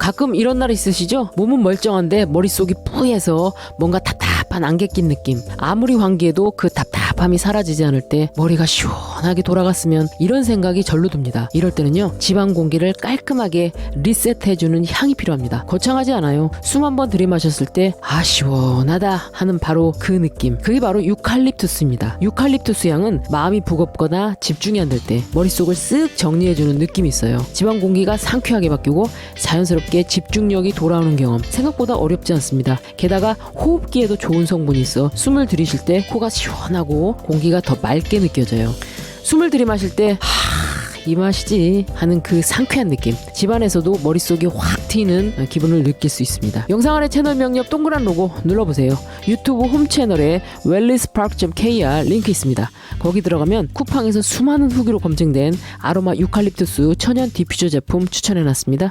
가끔 이런 날 있으시죠? 몸은 멀쩡한데 머릿속이 뿌해서 뭔가 답답한 안개 낀 느낌. 아무리 환기해도 그 답답함이 사라지지 않을 때 머리가 시원하게 돌아갔으면 이런 생각이 절로 듭니다. 이럴 때는요. 지방 공기를 깔끔하게 리셋해주는 향이 필요합니다. 거창하지 않아요. 숨 한 번 들이마셨을 때 아 시원하다 하는 바로 그 느낌. 그게 바로 유칼립투스입니다. 유칼립투스 향은 마음이 무겁거나 집중이 안 될 때 머릿속을 쓱 정리해주는 느낌이 있어요. 지방 공기가 상쾌하게 바뀌고 자연스럽게 집중력이 돌아오는 경험 생각보다 어렵지 않습니다. 게다가 호흡기에도 좋은 성분이 있어 숨을 들이쉴 때 코가 시원하고 공기가 더 맑게 느껴져요. 숨을 들이마실 때 하, 이 맛이지 하는 그 상쾌한 느낌. 집안에서도 머릿속이 확 트이는 기분을 느낄 수 있습니다. 영상 아래 채널 명령 동그란 로고 눌러보세요. 유튜브 홈 채널에 웰리스파크.kr 링크 있습니다. 거기 들어가면 쿠팡에서 수많은 후기로 검증된 아로마 유칼립투스 천연 디퓨저 제품 추천해놨습니다